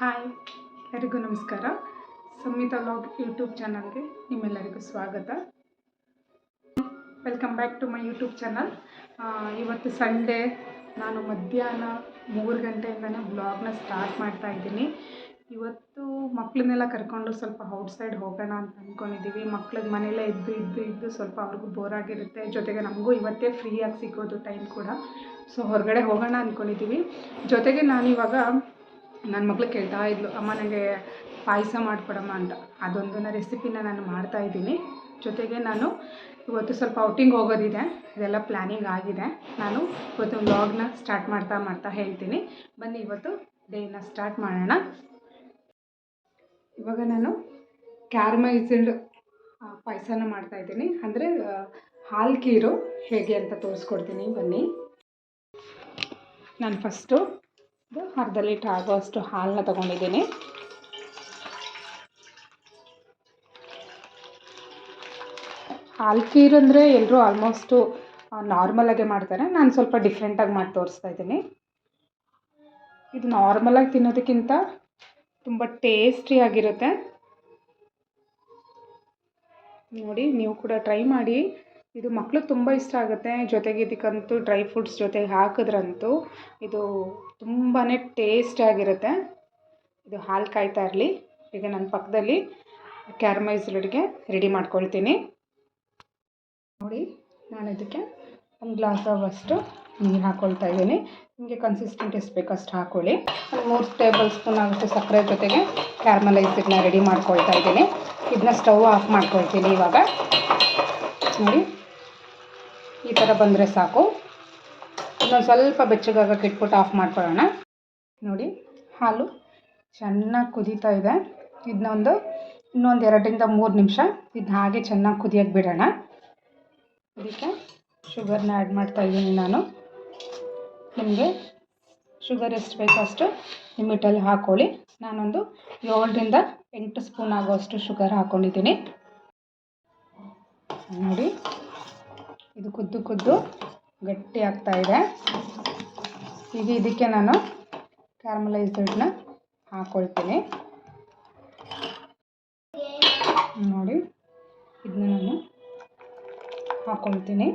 Hi, ಎಲ್ಲರಿಗೂ ನಮಸ್ಕಾರ. ಸಂಹಿತಾ log YouTube ಚಾನಲ್ಗೆ ನಿಮ್ಮೆಲ್ಲರಿಗೂ ಸ್ವಾಗತ. Welcome back to my YouTube channel. ಇವತ್ತು ಸಂಡೇ, ನಾನು ಮಧ್ಯಾಹ್ನ ಮೂರು ಗಂಟೆಯಿಂದನೇ ಬ್ಲಾಗ್ನ ಸ್ಟಾರ್ಟ್ ಮಾಡ್ತಾ ಇದ್ದೀನಿ. ಇವತ್ತು ಮಕ್ಕಳನ್ನೆಲ್ಲ ಕರ್ಕೊಂಡು ಸ್ವಲ್ಪ ಔಟ್ಸೈಡ್ ಹೋಗೋಣ ಅಂತ ಅಂದ್ಕೊಂಡಿದ್ದೀವಿ ಮಕ್ಳಿಗೆ ಮನೇಲೇ ಇದ್ದು ಇದ್ದು ಇದ್ದು ಸ್ವಲ್ಪ ಅವ್ರಿಗೂ ಬೋರ್ ಆಗಿರುತ್ತೆ. ಜೊತೆಗೆ ನಮಗೂ ಇವತ್ತೇ ಫ್ರೀಯಾಗಿ ಸಿಗೋದು ಟೈಮ್ ಕೂಡ. ಸೊ ಹೊರಗಡೆ ಹೋಗೋಣ ಅಂದ್ಕೊಂಡಿದ್ದೀವಿ ಜೊತೆಗೆ ನಾನಿವಾಗ ನನ್ನ ಮಗಳು ಕೇಳ್ತಾ ಇದ್ಲು, ಅಮ್ಮ ನನಗೆ ಪಾಯಸ ಮಾಡಿಕೊಡಮ್ಮ ಅಂತ. ಅದೊಂದನ್ನು ರೆಸಿಪಿನ ನಾನು ಮಾಡ್ತಾ ಇದ್ದೀನಿ. ಜೊತೆಗೆ ನಾನು ಇವತ್ತು ಸ್ವಲ್ಪ ಔಟಿಂಗ್ ಹೋಗೋದಿದೆ, ಇದೆಲ್ಲ ಪ್ಲ್ಯಾನಿಂಗ್ ಆಗಿದೆ. ನಾನು ಇವತ್ತು ವ್ಲಾಗ್ನ ಸ್ಟಾರ್ಟ್ ಮಾಡ್ತಾ ಮಾಡ್ತಾ ಹೇಳ್ತೀನಿ. ಬನ್ನಿ, ಇವತ್ತು ಡೇನ ಸ್ಟಾರ್ಟ್ ಮಾಡೋಣ. ಇವಾಗ ನಾನು ಕ್ಯಾರಮೈಸ್ಡ್ ಪಾಯಸನ ಮಾಡ್ತಾಯಿದ್ದೀನಿ ಅಂದರೆ ಹಾಲು ಕೀರು ಹೇಗೆ ಅಂತ ತೋರಿಸ್ಕೊಡ್ತೀನಿ. ಬನ್ನಿ. ನಾನು ಫಸ್ಟು ಇದು ಅರ್ಧ ಲೀಟ್ರ್ ಆಗುವಷ್ಟು ಹಾಲನ್ನ ತಗೊಂಡಿದ್ದೀನಿ. ಹಾಲು ಖೀರ್ ಅಂದರೆ ಎಲ್ಲರೂ ಆಲ್ಮೋಸ್ಟು ನಾರ್ಮಲಾಗೆ ಮಾಡ್ತಾರೆ. ನಾನು ಸ್ವಲ್ಪ ಡಿಫ್ರೆಂಟಾಗಿ ಮಾಡಿ ತೋರಿಸ್ತಾ ಇದ್ದೀನಿ. ಇದು ನಾರ್ಮಲಾಗಿ ತಿನ್ನೋದಕ್ಕಿಂತ ತುಂಬ ಟೇಸ್ಟಿಯಾಗಿರುತ್ತೆ ನೋಡಿ, ನೀವು ಕೂಡ ಟ್ರೈ ಮಾಡಿ. ಇದು ಮಕ್ಕಳು ತುಂಬ ಇಷ್ಟ ಆಗುತ್ತೆ. ಜೊತೆಗೆ ಇದಕ್ಕಂತೂ ಡ್ರೈ ಫ್ರೂಟ್ಸ್ ಜೊತೆಗೆ ಹಾಕಿದ್ರಂತೂ ಇದು ತುಂಬಾ ಟೇಸ್ಟಿಯಾಗಿರುತ್ತೆ ಇದು ಹಾಲು ಕಾಯ್ತಾ ಇರಲಿ. ಈಗ ನನ್ನ ಪಕ್ಕದಲ್ಲಿ ಕ್ಯಾರಮೈಸ್ಡ್ಗೆ ರೆಡಿ ಮಾಡ್ಕೊಳ್ತೀನಿ. ನೋಡಿ, ನಾನು ಇದಕ್ಕೆ ಒಂದು ಗ್ಲಾಸ್ ಆಗುವಷ್ಟು ನೀರು ಹಾಕ್ಕೊಳ್ತಾ ಇದ್ದೀನಿ. ನಿಮಗೆ ಕನ್ಸಿಸ್ಟೆಂಟ್ ಎಷ್ಟು ಬೇಕು ಅಷ್ಟು ಹಾಕ್ಕೊಳ್ಳಿ ಒಂದು ಮೂರು ಟೇಬಲ್ ಸ್ಪೂನ್ ಆಗುತ್ತೆ ಸಕ್ಕರೆ ಜೊತೆಗೆ. ಕ್ಯಾರಮಲೈಸ್ಡನ್ನ ರೆಡಿ ಮಾಡ್ಕೊಳ್ತಾ ಇದ್ದೀನಿ. ಇದನ್ನ ಸ್ಟವ್ ಆಫ್ ಮಾಡ್ಕೊಳ್ತೀನಿ ಇವಾಗ. ನೋಡಿ ಈ ಥರ ಬಂದರೆ ಸಾಕು. ಇನ್ನೊಂದು ಸ್ವಲ್ಪ ಬೆಚ್ಚಗಾಗಕ್ಕೆ ಇಟ್ಬಿಟ್ಟು ಆಫ್ ಮಾಡ್ಕೊಳ್ಳೋಣ. ನೋಡಿ, ಹಾಲು ಚೆನ್ನಾಗಿ ಕುದೀತಾ ಇದೆ. ಇದನ್ನೊಂದು ಇನ್ನೊಂದು ಎರಡರಿಂದ ಮೂರು ನಿಮಿಷ ಇದನ್ನ ಹಾಗೆ ಚೆನ್ನಾಗಿ ಕುದಿಯೋಕ್ಕೆ ಬಿಡೋಣ. ಇದಕ್ಕೆ ಶುಗರ್ನ ಆ್ಯಡ್ ಮಾಡ್ತಾ ಇದ್ದೀನಿ ನಾನು. ನಿಮಗೆ ಶುಗರ್ ಎಷ್ಟು ಬೇಕೋ ಅಷ್ಟು ಲಿಮಿಟಲ್ಲಿ ಹಾಕ್ಕೊಳ್ಳಿ ನಾನೊಂದು ಏಳರಿಂದ ಎಂಟು ಸ್ಪೂನ್ ಆಗೋಷ್ಟು ಶುಗರ್ ಹಾಕ್ಕೊಂಡಿದ್ದೀನಿ ನೋಡಿ ಇದು ಕುದ್ದು ಕುದ್ದು ಗಟ್ಟಿ ಆಗ್ತಾ ಇದೆ. ಈಗ ಇದಕ್ಕೆ ನಾನು ಕ್ಯಾರಮಲೈಸ್ಡನ್ನ ಹಾಕೊಳ್ತೀನಿ. ನೋಡಿ ಇದನ್ನ ನಾನು ಹಾಕೊಳ್ತೀನಿ.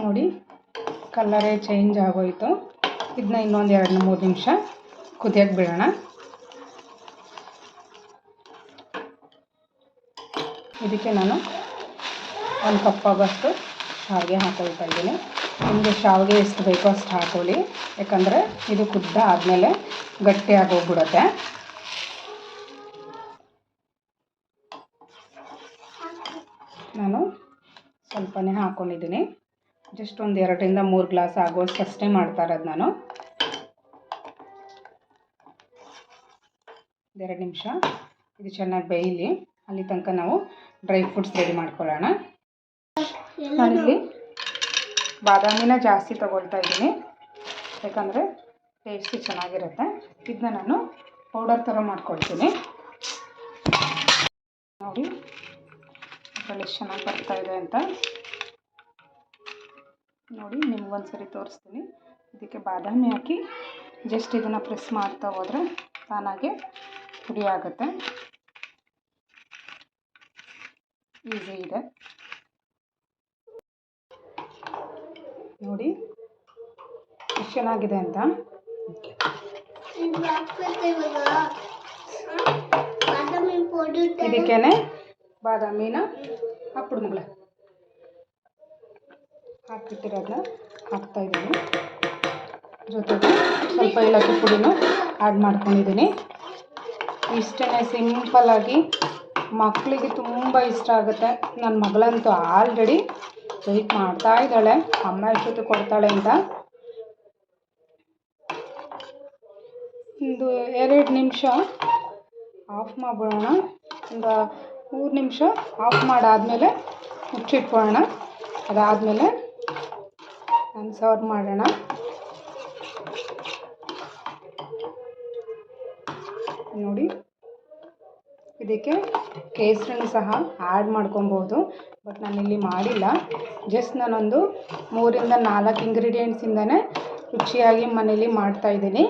ನೋಡಿ ಕಲ್ಲರೇ ಚೇಂಜ್ ಆಗೋಯಿತು. ಇದನ್ನ ಇನ್ನೊಂದು ಎರಡು ಮೂರು ನಿಮಿಷ ಕುದಿಯಕ್ಕೆ ಬಿಡೋಣ. ಇದಕ್ಕೆ ನಾನು ಒಂದು ಕಪ್ ಆಗೋಷ್ಟು ಶಾವಿಗೆ ಹಾಕೊಳ್ತಾ ಇದ್ದೀನಿ. ನಿಮಗೆ ಶಾವಿಗೆ ಎಷ್ಟು ಬೇಕೋ ಅಷ್ಟು ಹಾಕೊಳ್ಳಿ. ಯಾಕಂದರೆ ಇದು ಕುದ್ದ ಆದಮೇಲೆ ಗಟ್ಟಿಯಾಗಿ ಹೋಗ್ಬಿಡುತ್ತೆ ನಾನು ಸ್ವಲ್ಪನೇ ಹಾಕೊಂಡಿದ್ದೀನಿ. ಜಸ್ಟ್ ಒಂದು ಎರಡರಿಂದ ಮೂರು ಗ್ಲಾಸ್ ಆಗೋಷ್ಟು ಅಷ್ಟೇ ಮಾಡ್ತಾ ಇರೋದು ನಾನು. ಎರಡು ನಿಮಿಷ. ಇದು ಚೆನ್ನಾಗಿ ಬೇಯಲಿ. ಅಲ್ಲಿ ತನಕ ನಾವು ಡ್ರೈ ಫ್ರೂಟ್ಸ್ ರೆಡಿ ಮಾಡ್ಕೊಳ್ಳೋಣ. ನಾನಿಲ್ಲಿ ಬಾದಾಮಿನ ಜಾಸ್ತಿ ತಗೊಳ್ತಾ ಇದ್ದೀನಿ. ಯಾಕಂದರೆ ಟೇಸ್ಟಿ ಚೆನ್ನಾಗಿರುತ್ತೆ. ಇದನ್ನ ನಾನು ಪೌಡರ್ ಥರ ಮಾಡ್ಕೊಳ್ತೀನಿ. ನೋಡಿ ಅದರಲ್ಲಿ ಎಷ್ಟು ಚೆನ್ನಾಗಿ ಬರ್ತಾ ಇದೆ ಅಂತ. ನೋಡಿ ನಿಮ್ಗೊಂದ್ಸರಿ ತೋರಿಸ್ತೀನಿ. ಇದಕ್ಕೆ ಬಾದಾಮಿ ಹಾಕಿ ಜಸ್ಟ್ ಇದನ್ನು ಪ್ರೆಸ್ ಮಾಡ್ತಾ ಹೋದರೆ ತಾನಾಗೆ ಪುಡಿ ಆಗುತ್ತೆ. ಈಸಿ ಇದೆ ನೋಡಿ, ಎಷ್ಟು ಚೆನ್ನಾಗಿದೆ ಅಂತ. ಇದಕ್ಕೇನೆ ಬಾದಾಮಿನ ಹಾಕ್ಬಿಡು ಮಗಳ. ಹಾಕ್ಬಿಟ್ಟಿರೋದನ್ನ ಹಾಕ್ತಾ ಇದ್ದೀನಿ. ಜೊತೆಗೆ ಸ್ವಲ್ಪ ಏಲಕ್ಕಿ ಪುಡಿನೂ ಆ್ಯಡ್ ಮಾಡ್ಕೊಂಡಿದ್ದೀನಿ. ಇಷ್ಟೇ ಸಿಂಪಲ್ಲಾಗಿ ಮಕ್ಕಳಿಗೆ ತುಂಬ ಇಷ್ಟ ಆಗುತ್ತೆ. ನನ್ನ ಮಗಳಂತೂ ಆಲ್ರೆಡಿ ವೆಯ್ಟ್ ಮಾಡ್ತಾ ಇದ್ದಾಳೆ. ಅಮ್ಮ ಜೊತೆ ಕೊಡ್ತಾಳೆ ಅಂತ. ಒಂದು ಎರಡು ನಿಮಿಷ ಆಫ್ ಮಾಡಿಬಿಡೋಣ. ಒಂದು ಮೂರು ನಿಮಿಷ ಆಫ್ ಮಾಡಾದಮೇಲೆ ಮುಚ್ಚಿಟ್ಕೊಳ್ಳೋಣ. ಅದಾದಮೇಲೆ ನಾನು ಸರ್ವ್ ಮಾಡೋಣ. ನೋಡಿ. ಇದಕ್ಕೆ ಕೇಸರಿನೂ ಸಹ ಆ್ಯಡ್ ಮಾಡ್ಕೊಬೋದು. ಬಟ್ ನಾನು ಇಲ್ಲಿ ಮಾಡಿಲ್ಲ. ಜಸ್ಟ್ ನಾನೊಂದು ಮೂರಿಂದ ನಾಲ್ಕು ಇಂಗ್ರೀಡಿಯೆಂಟ್ಸಿಂದನೇ ರುಚಿಯಾಗಿ ಮನೇಲಿ ಮಾಡ್ತಾಯಿದ್ದೀನಿ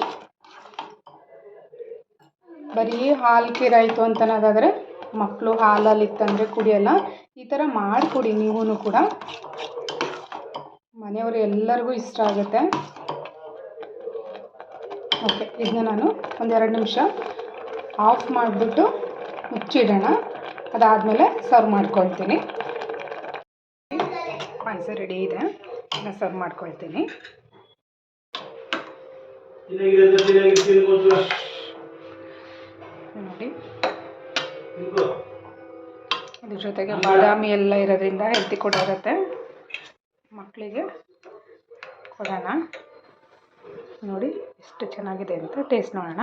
ಬರೀ ಹಾಲು ಕೀರಾಯಿತು ಅಂತ ಅನ್ನೋದಾದರೆ ಮಕ್ಕಳು ಹಾಲಲ್ಲಿ ಇತ್ತಂದರೆ ಕುಡಿಯಲ್ಲ. ಈ ಥರ ಮಾಡಿಕೊಡಿ ನೀವೂ ಕೂಡ. ಮನೆಯವರು ಎಲ್ಲರಿಗೂ ಇಷ್ಟ ಆಗುತ್ತೆ. ಓಕೆ ಇದನ್ನ ನಾನು ಒಂದೆರಡು ನಿಮಿಷ ಆಫ್ ಮಾಡಿಬಿಟ್ಟು ಮುಚ್ಚಿಡೋಣ. ಅದಾದಮೇಲೆ ಸರ್ವ್ ಮಾಡ್ಕೊಳ್ತೀನಿ. ಪಾಯಸ ರೆಡಿ ಇದೆ. ನಾನು ಸರ್ವ್ ಮಾಡ್ಕೊಳ್ತೀನಿ. ನೋಡಿ. ಇದ್ರ ಜೊತೆಗೆ ಬಾದಾಮಿ ಎಲ್ಲ ಇರೋದ್ರಿಂದ ಹೆಲ್ತಿ ಕೂಡ ಇರುತ್ತೆ. ಮಕ್ಕಳಿಗೆ ಕೊಡೋಣ. ನೋಡಿ, ಎಷ್ಟು ಚೆನ್ನಾಗಿದೆ ಅಂತ ಟೇಸ್ಟ್ ನೋಡೋಣ.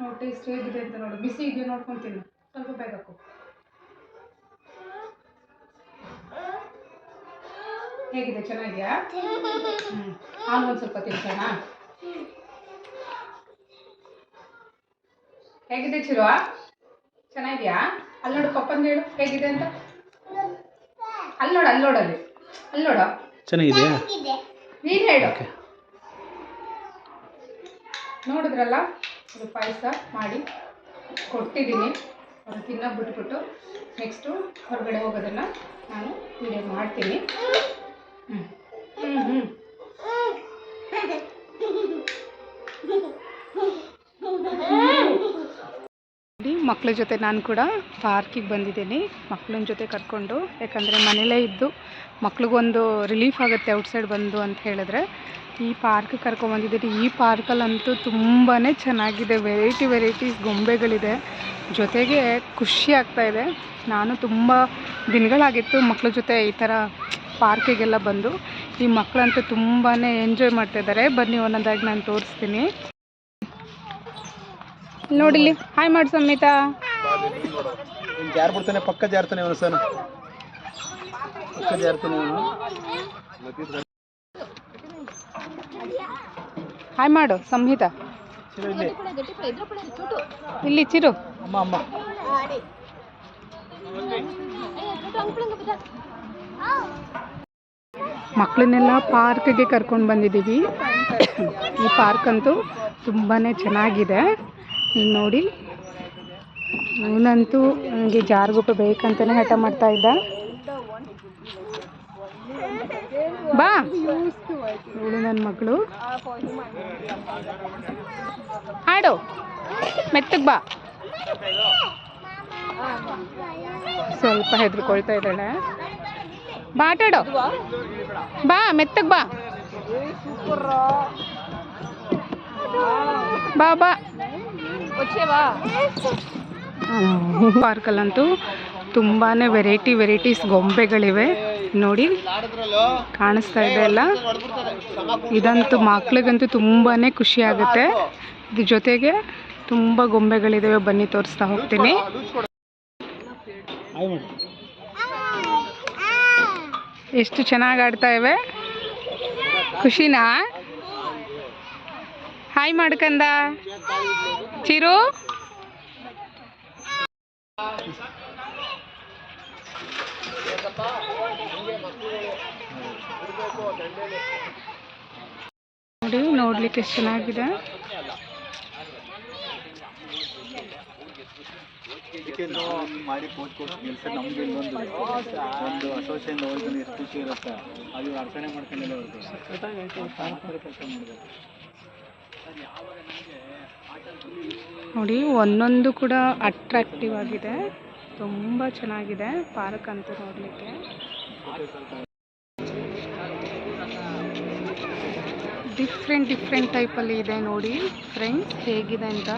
ನೋಡಿ ಟೇಸ್ಟ್ ಹೇಗಿದೆ ಅಂತ ನೋಡಿ. ಬಿಸಿ ಇದೆಯಾ ನೋಡ್ಕೊತೀನಿ. ಸ್ವಲ್ಪ ಬೇಗ ಹಾಕು ಹೇಗಿದೆ ಚೆನ್ನಾಗಿಯಾ? ಹ್ಮ್. ಹಾಲು ಒಂದು ಸ್ವಲ್ಪ ತಿನ್ಸೋಣ. ಹೇಗಿದೆ ಚಿರು ಚೆನ್ನಾಗಿಯಾ? ಅಲ್ಲಿ ನೋಡು ಪಪ್ಪಂದು ಹೇಳು. ಹೇಗಿದೆ ಅಂತ? ಅಲ್ಲಿ ನೋಡು ಅಲ್ಲಿ ನೋಡಲ್ಲಿ ಅಲ್ಲಿ. ನೋಡು. ಚೆನ್ನಾಗಿದೆಯಾ? ನೀನ್ ನೀನು ಹೇಳು. ನೋಡಿದ್ರಲ್ಲ? ಇದು ಪಾಯಸ ಮಾಡಿ ಕೊಟ್ಟಿದ್ದೀನಿ. ಅದು ತಿನ್ನೋಕೆ ಬಿಟ್ಬಿಟ್ಟು ನೆಕ್ಸ್ಟು ಹೊರಗಡೆ ಹೋಗೋದನ್ನು ನಾನು ವಿಡಿಯೋ ಮಾಡ್ತೀನಿ. ಹ್ಞೂ ಹ್ಞೂ ಹ್ಞೂ ಮಕ್ಕಳ ಜೊತೆ ನಾನು ಕೂಡ ಪಾರ್ಕಿಗೆ ಬಂದಿದ್ದೀನಿ. ಮಕ್ಕಳನ್ನ ಜೊತೆ ಕರ್ಕೊಂಡು, ಯಾಕಂದರೆ ಮನೇಲೇ ಇದ್ದು ಮಕ್ಳಿಗೊಂದು ರಿಲೀಫ್ ಆಗುತ್ತೆ ಔಟ್ಸೈಡ್ ಬಂದು ಅಂತ ಹೇಳಿದ್ರೆ. ಈ ಪಾರ್ಕ್ ಕರ್ಕೊಂಬಂದಿದ್ದೀನಿ ಈ ಪಾರ್ಕಲ್ಲಂತೂ ತುಂಬಾ ಚೆನ್ನಾಗಿದೆ. ವೆರೈಟಿ ವೆರೈಟೀಸ್ ಗೊಂಬೆಗಳಿದೆ. ಜೊತೆಗೆ ಖುಷಿ ಆಗ್ತಾ ಇದೆ. ನಾನು ತುಂಬ ದಿನಗಳಾಗಿತ್ತು ಮಕ್ಕಳ ಜೊತೆ ಈ ಥರ ಪಾರ್ಕಿಗೆಲ್ಲ ಬಂದು. ಈ ಮಕ್ಕಳಂತೂ ತುಂಬಾ ಎಂಜಾಯ್ ಮಾಡ್ತಾಯಿದ್ದಾರೆ ಬನ್ನಿ ಒಂದೊಂದಾಗಿ ನಾನು ತೋರಿಸ್ತೀನಿ. ನೋಡಿಲ್ಲಿ. ಹಾಯ್ ಮಾಡಿ ಸಮೇತ. ಜಾರ್ ಬಿಡ್ತಾನೆ ಪಕ್ಕ ಜಾರ್ತಾನೆ ಅವನು ಸರ್. ಪಕ್ಕ ಜಾರ್ತಾನೆ ಅವನು ಹಾಯ್ ಮಾಡು ಸಂಹಿತಾ. ಇಲ್ಲಿ. ಚಿರು. ಅಮ್ಮ ಅಮ್ಮ. ಮಕ್ಕಳನ್ನೆಲ್ಲ ಪಾರ್ಕ್ಗೆ ಕರ್ಕೊಂಡು ಬಂದಿದ್ದೀವಿ. ಈ ಪಾರ್ಕ್ ಅಂತೂ ತುಂಬಾ ಚೆನ್ನಾಗಿದೆ. ಇಲ್ಲಿ ನೋಡಿ. ಅವನಂತೂ ನನಗೆ ಜಾರ್ಗುಪ್ಪೆ ಬೇಕಂತಲೇ ಹಠ ಮಾಡ್ತಾ ಇದ್ದ. ಬಾ. ಇವಳು ನನ್ನ ಮಗಳು. ಹಾಡು. ಮೆತ್ತಗೆ ಬಾ. ಸ್ವಲ್ಪ ಹೆದ್ರಿಕೊಳ್ತಾ ಇದ್ದಾಳೆ. ಬಾ ಆಟಾಡು ಬಾ, ಮೆತ್ತಗೆ ಬಾ. ಬಾ ಬಾ. ಪಾರ್ಕಲ್ಲಂತೂ ತುಂಬಾ ವೆರೈಟಿ ವೆರೈಟೀಸ್ ಗೊಂಬೆಗಳಿವೆ ನೋಡಿ, ಕಾಣಿಸ್ತಾ ಇದೆ ಅಲ್ಲ? ಇದಂತೂ ಮಕ್ಳಿಗಂತೂ ತುಂಬಾ ಖುಷಿ ಆಗುತ್ತೆ. ಇದ್ರ ಜೊತೆಗೆ ತುಂಬ ಗೊಂಬೆಗಳಿದಾವೆ. ಬನ್ನಿ, ತೋರಿಸ್ತಾ ಹೋಗ್ತೀನಿ. ಎಷ್ಟು ಚೆನ್ನಾಗಿ ಆಡ್ತಾ ಇವೆ? ಖುಷಿನಾ? ಹಾಯ್ ಮಾಡ್ಕಂದ. ಚಿರು. ನೋಡಿ, ನೋಡ್ಲಿಕ್ಕೆ ಎಷ್ಟು ಚೆನ್ನಾಗಿದೆ. ಮಾಡಿ ಕೆಲಸ ನಮ್ಗೆ ಒಂದು ಅಸೋಸಿಯೇಷನ್ ಎಷ್ಟು ಖುಷಿ ಇರುತ್ತೆ. ಅದು ಅರ್ಥನೆ ಮಾಡ್ಕೊಂಡಿಲ್ಲ ನೋಡಿ, ಒಂದೊಂದು ಕೂಡ ಅಟ್ರಾಕ್ಟಿವ್ ಆಗಿದೆ. ತುಂಬ ಚೆನ್ನಾಗಿದೆ ಪಾರ್ಕ್ ಅಂತೂ ನೋಡಲಿಕ್ಕೆ. ಡಿಫ್ರೆಂಟ್ ಡಿಫ್ರೆಂಟ್ ಟೈಪಲ್ಲಿ ಇದೆ ನೋಡಿ ಫ್ರೆಂಡ್ಸ್ ಹೇಗಿದೆ ಅಂತ.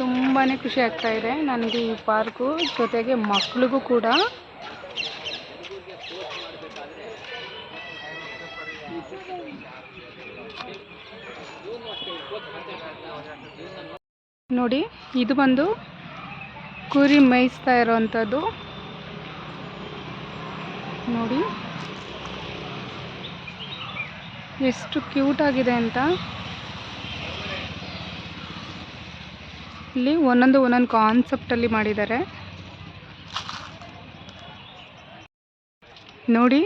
ತುಂಬಾ ಖುಷಿ ಆಗ್ತಾ ಇದೆ. ನನಗೆ ಈ ಪಾರ್ಕು ಜೊತೆಗೆ ಮಕ್ಳಿಗೂ ಕೂಡ ನೋಡಿ, ಇದು ಬಂದು ಕುರಿ ಮೇಯಿಸ್ತಾ ಇರೋವಂಥದ್ದು ನೋಡಿ. ಎಷ್ಟು ಕ್ಯೂಟ್ ಆಗಿದೆ ಅಂತ. ಇಲ್ಲಿ ಒಂದೊಂದು ಒಂದೊಂದು ಕಾನ್ಸೆಪ್ಟಲ್ಲಿ ಮಾಡಿದ್ದಾರೆ. ನೋಡಿ,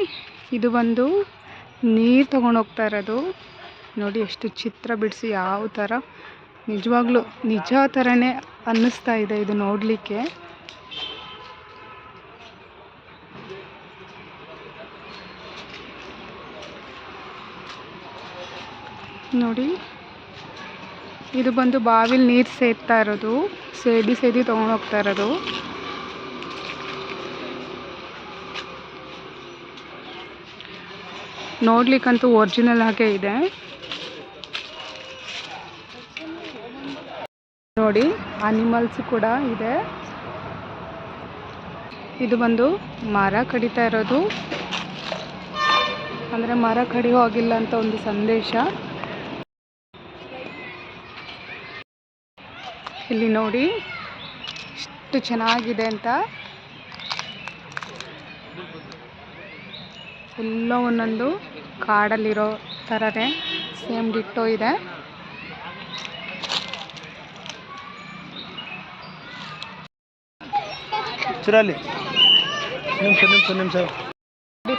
ಇದು ಬಂದು ನೀರು ಹೋಗ್ತಾ ಇರೋದು. ನೋಡಿ, ಎಷ್ಟು ಚಿತ್ರ ಬಿಡಿಸಿ ಯಾವ ಥರ ನಿಜವಾಗ್ಲೂ ನಿಜ ಥರನೇ ಅನ್ನಿಸ್ತಾ ಇದೆ ಇದು ನೋಡಲಿಕ್ಕೆ. ನೋಡಿ, ಇದು ಬಂದು ಬಾವಿಲಿ ನೀರು ಸೇದ್ತಾ ಇರೋದು, ಸೇದಿ ಸೇದಿ ತೊಗೊಂಡು ಹೋಗ್ತಾ ಇರೋದು. ನೋಡ್ಲಿಕ್ಕಂತೂ ಒರಿಜಿನಲ್ ಹಾಗೆ ಇದೆ. ನೋಡಿ ಅನಿಮಲ್ಸ್ ಕೂಡ ಇದೆ. ಇದು ಬಂದು ಮರ ಕಡಿತಾ ಇರೋದು. ಅಂದರೆ ಮರ ಕಡಿ ಹೋಗಿಲ್ಲ ಅಂತ ಒಂದು ಸಂದೇಶ. ಇಲ್ಲಿ ನೋಡಿ, ಇಷ್ಟು ಚೆನ್ನಾಗಿದೆ ಅಂತ. ಎಲ್ಲೋ ಒಂದೊಂದು ಕಾಡಲ್ಲಿರೋ ಥರನೇ ಸೇಮ್ ಡಿಟ್ಟೋ ಇದೆ. ಚುರಲ್ಲಿ ನಿಮಿಷ ನಿಮಿಷ ನಿಮಿಷ.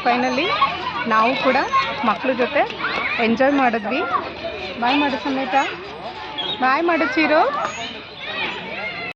ಫೈನಲಿ ನಾವು ಕೂಡ ಮಕ್ಕಳ ಜೊತೆ ಎಂಜಾಯ್ ಮಾಡಿದ್ವಿ. ಬಾಯ್ ಮಾಡು ಸಮೇತ. ಬಾಯ್ ಮಾಡು ಚೀರು.